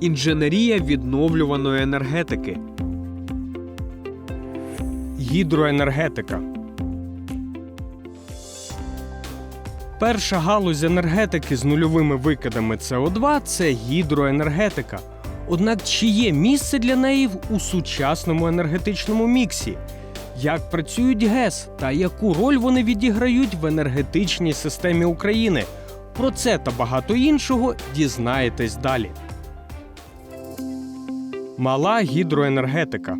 Інженерія відновлюваної енергетики. Гідроенергетика. Перша галузь енергетики з нульовими викидами СО2 це гідроенергетика. Однак чи є місце для неї у сучасному енергетичному міксі? Як працюють ГЕС та яку роль вони відіграють в енергетичній системі України? Про це та багато іншого дізнаєтесь далі. Мала гідроенергетика.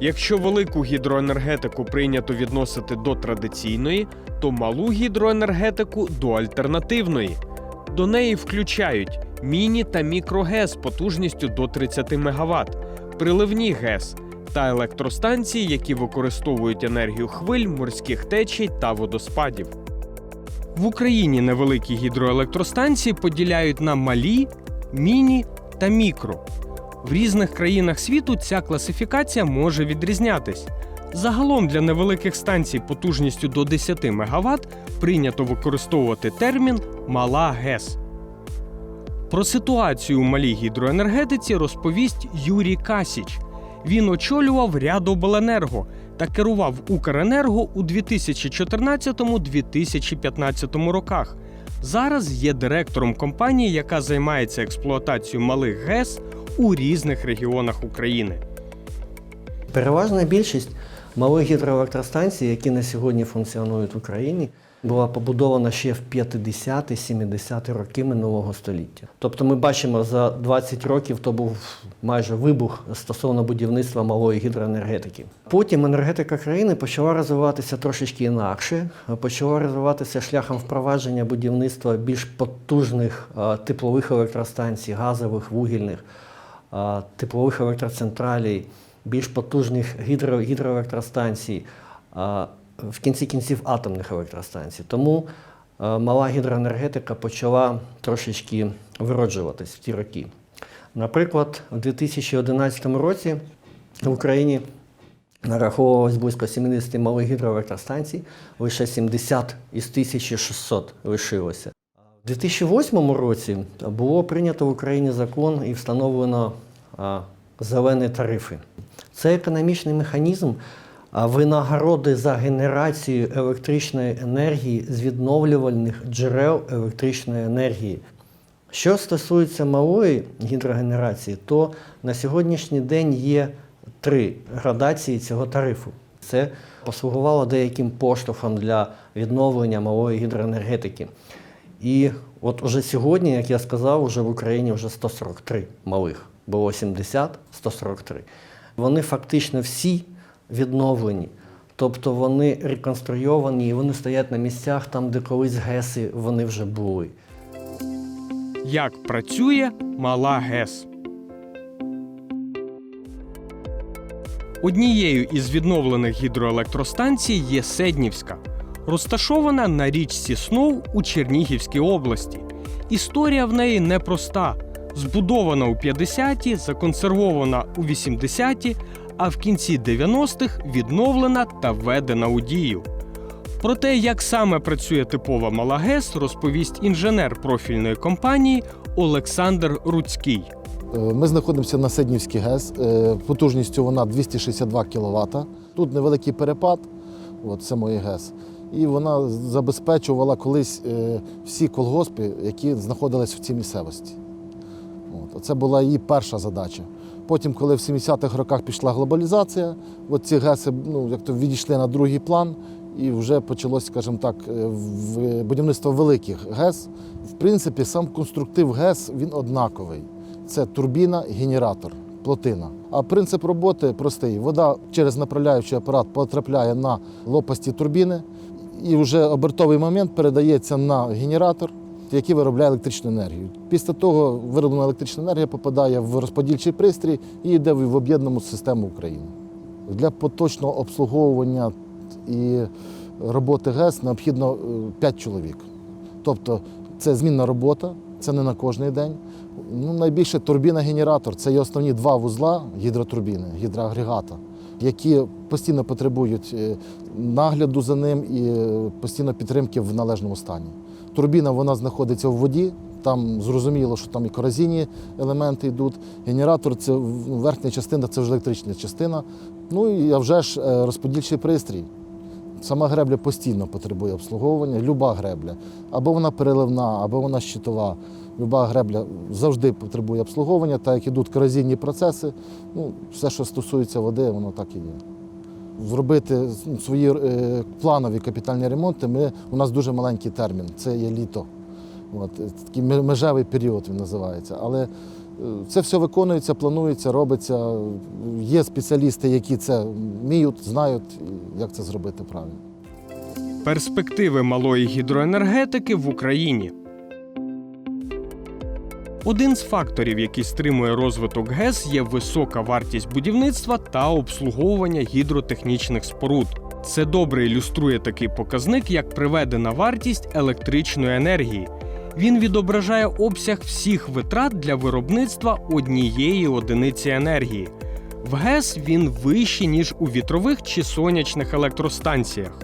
Якщо велику гідроенергетику прийнято відносити до традиційної, то малу гідроенергетику до альтернативної. До неї включають міні та мікрогес потужністю до 30 МВт, приливні ГЕС та електростанції, які використовують енергію хвиль, морських течій та водоспадів. В Україні невеликі гідроелектростанції поділяють на малі, міні та мікро. В різних країнах світу ця класифікація може відрізнятись. Загалом для невеликих станцій потужністю до 10 МВт прийнято використовувати термін мала ГЕС. Про ситуацію у малій гідроенергетиці розповість Юрій Касіч. Він очолював ряд обленерго та керував Укренерго у 2014-2015 роках. Зараз є директором компанії, яка займається експлуатацією малих ГЕС у різних регіонах України. Переважна більшість малих гідроелектростанцій, які на сьогодні функціонують в Україні, була побудована ще в 50-70-ті роки минулого століття. Тобто ми бачимо, за 20 років то був майже вибух стосовно будівництва малої гідроенергетики. Потім енергетика країни почала розвиватися трошечки інакше, почала розвиватися шляхом впровадження будівництва більш потужних е, теплових електростанцій, газових, вугільних, е, теплових електроцентралей, більш потужних гідро, гідроелектростанцій, а в кінці кінців атомних електростанцій. Тому е, мала гідроенергетика почала трошечки вироджуватись в ті роки. Наприклад, у 2011 році в Україні нараховувалось близько 70 малих гідроелектростанцій, лише 70 із 1600 лишилося. У 2008 році було прийнято в Україні закон і встановлено а, зелені тарифи. Це економічний механізм винагороди за генерацію електричної енергії з відновлювальних джерел електричної енергії. Що стосується малої гідрогенерації, то на сьогоднішній день є три градації цього тарифу. Це послугувало деяким поштовхом для відновлення малої гідроенергетики. І от уже сьогодні, як я сказав, вже в Україні вже 143 малих. Було 70, 143. Вони фактично всі відновлені. Тобто вони реконструйовані і вони стоять на місцях там, де колись ГЕСи вони вже були. Як працює мала ГЕС? Однією із відновлених гідроелектростанцій є Седнівська, розташована на річці Сноу у Чернігівській області. Історія в неї непроста. Збудована у 50-ті, законсервована у 80-ті, а в кінці 90-х відновлена та введена у дію. Про те, як саме працює типова мала ГЕС, розповість інженер профільної компанії Олександр Руцький. Е, Ми знаходимося на Седнівській ГЕС. Е, Потужністю вона 262 кВт. Тут невеликий перепад, от це моє ГЕС. І вона забезпечувала колись е, всі колгоспи, які знаходились в цій місцевості. От. Це була її перша задача. Потім, коли в 70-х роках пішла глобалізація, ці ГЕСи ну, як то відійшли на другий план, і вже почалося, скажімо так, е, будівництво великих ГЕС. В принципі, сам конструктив ГЕС він однаковий. Це турбіна, генератор, плотина. А принцип роботи простий: вода через направляючий апарат потрапляє на лопасті турбіни, і вже обертовий момент передається на генератор, який виробляє електричну енергію. Після того вироблена електрична енергія попадає в розподільчий пристрій і йде в об'єднану систему України. Для поточного обслуговування і роботи ГЕС необхідно 5 чоловік. Тобто це змінна робота, це не на кожний день. Ну, найбільше турбіна-генератор це є основні два вузла гідротурбіни, гідроагрегата, які постійно потребують е, нагляду за ним і е, постійно підтримки в належному стані. Турбіна вона знаходиться в воді, там зрозуміло, що там і корозійні елементи йдуть. Генератор це верхня частина, це вже електрична частина. Ну і а вже ж е, розподільчий пристрій. Сама гребля постійно потребує обслуговування, люба гребля. Або вона переливна, або вона щитова. Люба гребля завжди потребує обслуговування, так як ідуть корозійні процеси. Ну, все, що стосується води, воно так і є. Зробити ну, свої е, планові капітальні ремонти, ми, у нас дуже маленький термін, це є літо. От, е, такий межевий період він називається. Але е, це все виконується, планується, робиться. Є спеціалісти, які це вміють, знають, як це зробити правильно. Перспективи малої гідроенергетики в Україні. Один з факторів, який стримує розвиток ГЕС, є висока вартість будівництва та обслуговування гідротехнічних споруд. Це добре ілюструє такий показник, як приведена вартість електричної енергії. Він відображає обсяг всіх витрат для виробництва однієї одиниці енергії. В ГЕС він вищий, ніж у вітрових чи сонячних електростанціях.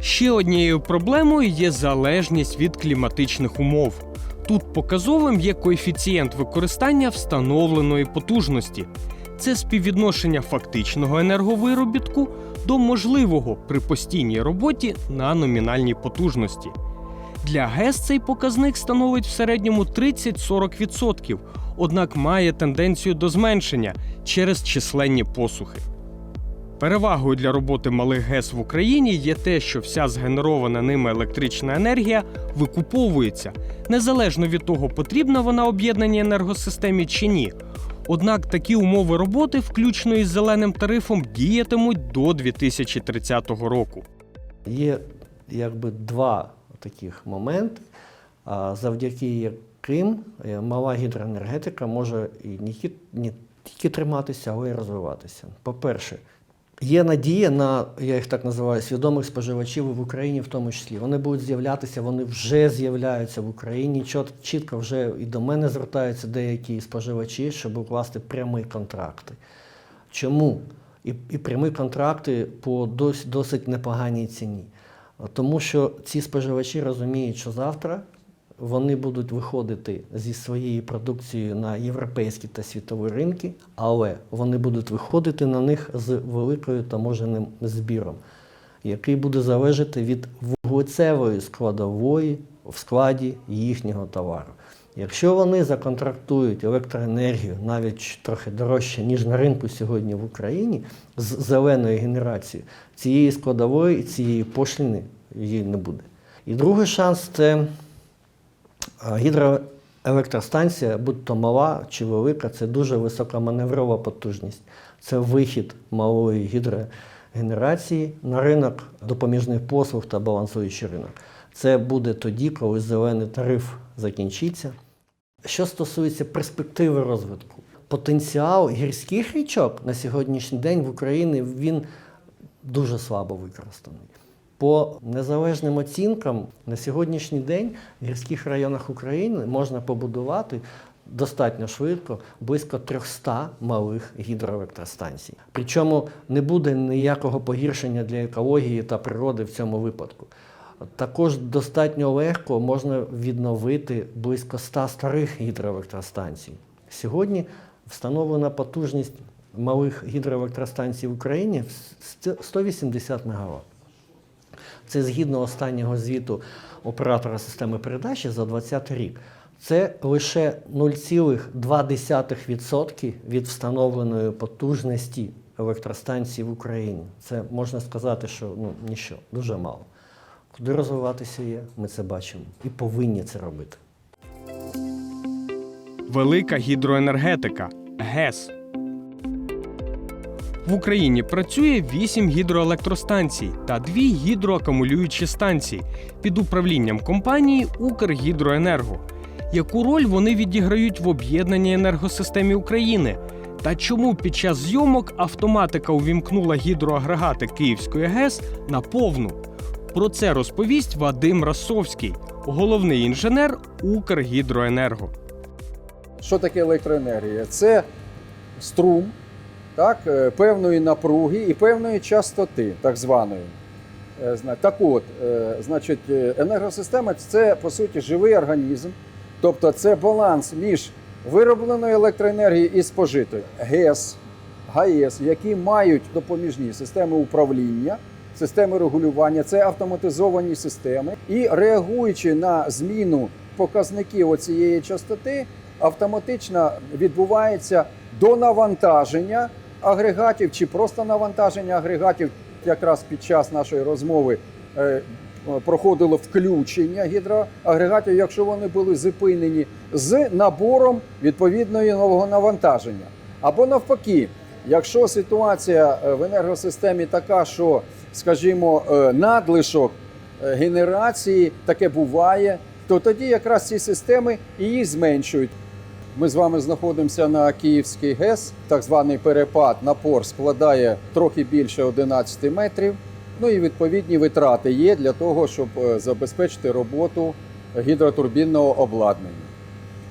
Ще однією проблемою є залежність від кліматичних умов. Тут показовим є коефіцієнт використання встановленої потужності. Це співвідношення фактичного енерговиробітку до можливого при постійній роботі на номінальній потужності. Для ГЕС цей показник становить в середньому 30-40%, однак має тенденцію до зменшення через численні посухи. Перевагою для роботи малих ГЕС в Україні є те, що вся згенерована ними електрична енергія викуповується, незалежно від того, потрібна вона об'єднаній енергосистемі чи ні. Однак такі умови роботи, включно із зеленим тарифом, діятимуть до 2030 року. Є якби два таких моменти, завдяки яким е, мала гідроенергетика може і не тільки триматися, але й розвиватися. По-перше, є надія на, я їх так називаю, свідомих споживачів в Україні в тому числі. Вони будуть з'являтися, вони вже з'являються в Україні. Чітко вже і до мене звертаються деякі споживачі, щоб укласти прямі контракти. Чому? І, і прямі контракти по досить, досить непоганій ціні. Тому що ці споживачі розуміють, що завтра вони будуть виходити зі своєю продукцією на європейські та світові ринки, але вони будуть виходити на них з великою таможеним збіром, який буде залежати від вуглецевої складової в складі їхнього товару. Якщо вони законтрактують електроенергію навіть трохи дорожче, ніж на ринку сьогодні в Україні, з зеленою генерацією, цієї складової, і цієї пошліни її не буде. І другий шанс це гідроелектростанція, будь то мала чи велика, це дуже висока маневрова потужність. Це вихід малої гідрогенерації на ринок допоміжних послуг та балансуючий ринок. Це буде тоді, коли зелений тариф закінчиться. Що стосується перспективи розвитку, потенціал гірських річок на сьогоднішній день в Україні він дуже слабо використаний. По незалежним оцінкам, на сьогоднішній день в гірських районах України можна побудувати достатньо швидко близько 300 малих гідроелектростанцій. Причому не буде ніякого погіршення для екології та природи в цьому випадку. Також достатньо легко можна відновити близько 100 старих гідроелектростанцій. Сьогодні встановлена потужність малих гідроелектростанцій в Україні 180 МВт. Це згідно останнього звіту оператора системи передачі за 2020 рік. Це лише 0,2% від встановленої потужності електростанцій в Україні. Це можна сказати, що ну, ніщо, дуже мало. Куди розвиватися є, ми це бачимо і повинні це робити. Велика гідроенергетика ГЕС. В Україні працює 8 гідроелектростанцій та 2 гідроакумулюючі станції під управлінням компанії Укргідроенерго. Яку роль вони відіграють в об'єднаній енергосистемі України? Та чому під час зйомок автоматика увімкнула гідроагрегати Київської ГЕС на повну? Про це розповість Вадим Расовський, головний інженер Укргідроенерго. Що таке електроенергія? Це струм так, е, певної напруги і певної частоти, так званої. Е, Так от, е, значить, енергосистема це по суті живий організм, тобто це баланс між виробленою електроенергією і спожитою. ГЕС, ГАЕС, які мають допоміжні системи управління, системи регулювання, це автоматизовані системи. І реагуючи на зміну показників оцієї частоти, автоматично відбувається до навантаження агрегатів чи просто навантаження агрегатів. Якраз під час нашої розмови е, проходило включення гідроагрегатів, якщо вони були зупинені з набором відповідної нового навантаження. Або навпаки, якщо ситуація е, в енергосистемі така, що, скажімо, е, надлишок генерації таке буває, то тоді якраз ці системи їх зменшують. Ми з вами знаходимося на Київський ГЕС. Так званий перепад напор складає трохи більше 11 метрів. Ну і відповідні витрати є для того, щоб е, забезпечити роботу гідротурбінного обладнання.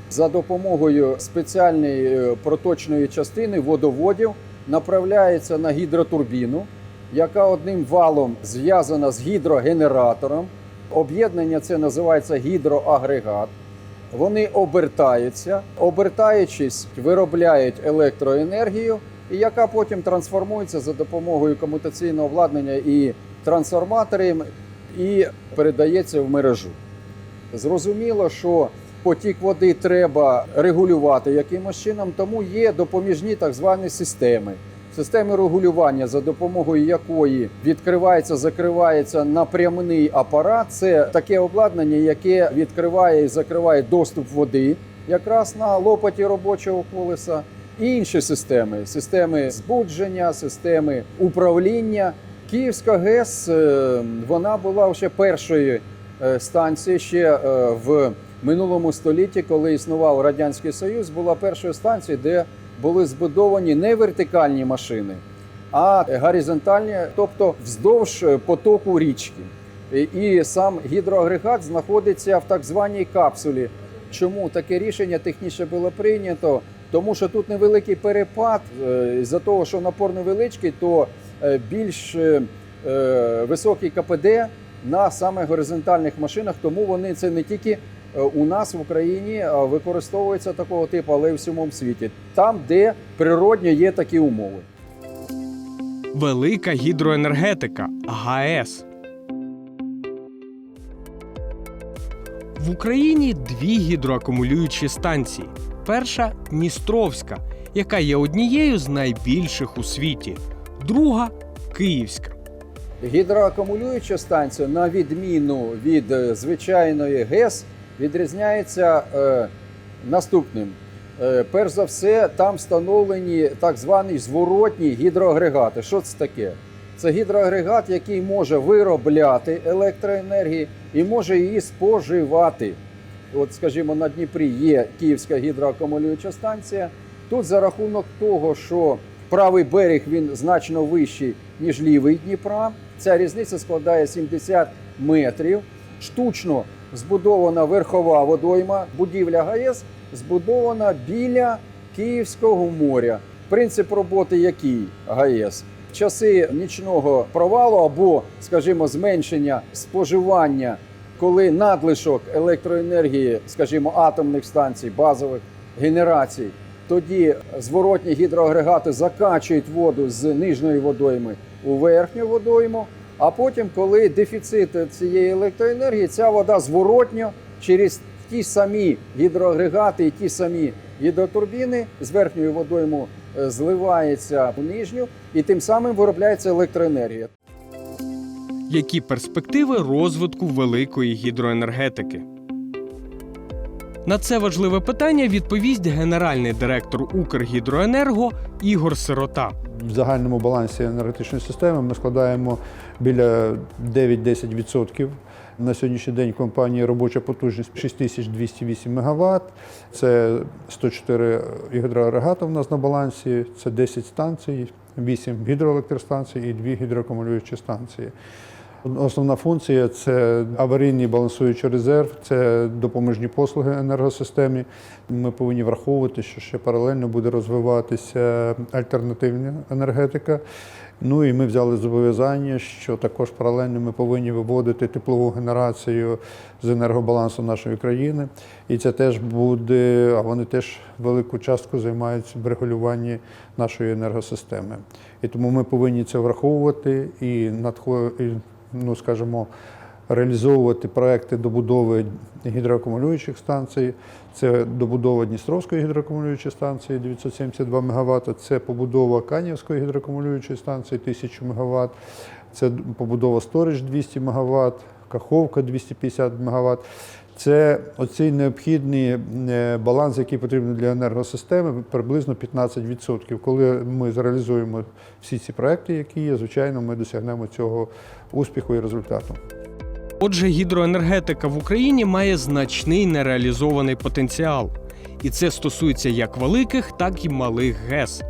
За допомогою спеціальної е, проточної частини водоводів направляється на гідротурбіну, яка одним валом зв'язана з гідрогенератором. Об'єднання це називається гідроагрегат. Вони обертаються, обертаючись, виробляють електроенергію, яка потім трансформується за допомогою комутаційного обладнання і трансформаторів і передається в мережу. Зрозуміло, що потік води треба регулювати якимось чином, тому є допоміжні так звані системи. Системи регулювання, за допомогою якої відкривається, закривається напрямний апарат. Це таке обладнання, яке відкриває і закриває доступ води якраз на лопаті робочого колеса. І інші системи системи збудження, системи управління. Київська ГЕС е, вона була ще першою е, станцією ще е, в минулому столітті, коли існував радянський союз, була першою станцією, де були збудовані не вертикальні машини, а горизонтальні, тобто вздовж е, потоку річки. І- сам гідроагрегат знаходиться в так званій капсулі. Чому таке рішення технічно було прийнято? Тому що тут невеликий перепад. е, З-за того, що напор невеличкий, то е, більш високий КПД на саме горизонтальних машинах, тому вони це не тільки у нас в Україні а використовуються такого типу, але й в всьому світі. Там, де природньо є такі умови. Велика гідроенергетика ГАЕС. В Україні дві гідроакумулюючі станції. Перша Дністровська, яка є однією з найбільших у світі. Друга Київська. Гідроакумулююча станція, на відміну від е, звичайної ГЕС, відрізняється е, наступним. Е, перш за все, там встановлені так звані зворотні гідроагрегати. Що це таке? Це гідроагрегат, який може виробляти електроенергію і може її споживати. От, скажімо, на Дніпрі є Київська гідроакумулююча станція. Тут за рахунок того, що правий берег він значно вищий, ніж лівий Дніпра. Ця різниця складає 70 метрів. Штучно збудована верхова водойма, будівля ГАЕС збудована біля Київського моря. Принцип роботи який ГАЕС? В часи нічного провалу або, скажімо, зменшення споживання, коли надлишок електроенергії, скажімо, атомних станцій, базових генерацій, тоді зворотні гідроагрегати закачують воду з нижньої водойми у верхню водойму. А потім, коли дефіцит цієї електроенергії, ця вода зворотньо через ті самі гідроагрегати і ті самі гідротурбіни з верхньою водойму е, зливається в нижню, і тим самим виробляється електроенергія. Які перспективи розвитку великої гідроенергетики? На це важливе питання відповість генеральний директор Укргідроенерго Ігор Сирота. В загальному балансі енергетичної системи ми складаємо біля 9-10%. На сьогоднішній день компанії робоча потужність 6208 МВт. Це 104 гідроагрегати в нас на балансі, це 10 станцій, 8 гідроелектростанцій і 2 гідроакумулюючі станції. Основна функція це аварійний балансуючий резерв, це допоможні послуги енергосистемі. Ми повинні враховувати, що ще паралельно буде розвиватися альтернативна енергетика. Ну і ми взяли зобов'язання, що також паралельно ми повинні виводити теплову генерацію з енергобалансу нашої країни. І це теж буде, а вони теж велику частку займаються в регулюванні нашої енергосистеми. І тому ми повинні це враховувати і надхо... ну, скажімо, реалізовувати проекти добудови гідроакумулюючих станцій. Це добудова Дністровської гідроакумулюючої станції 972 МВт, це побудова Канівської гідроакумулюючої станції 1000 МВт, це побудова Сторіж 200 МВт, Каховка 250 МВт. Це оцей необхідний е, баланс, який потрібен для енергосистеми, приблизно 15%. Коли ми зреалізуємо всі ці проекти, які є, звичайно, ми досягнемо цього успіху і результату. Отже, гідроенергетика в Україні має значний нереалізований потенціал, і це стосується як великих, так і малих ГЕС.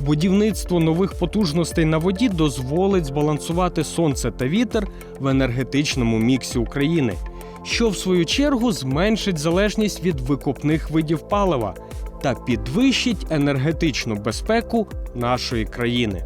Будівництво нових потужностей на воді дозволить збалансувати сонце та вітер в енергетичному міксі України, що в свою чергу зменшить залежність від викопних видів палива та підвищить енергетичну безпеку нашої країни.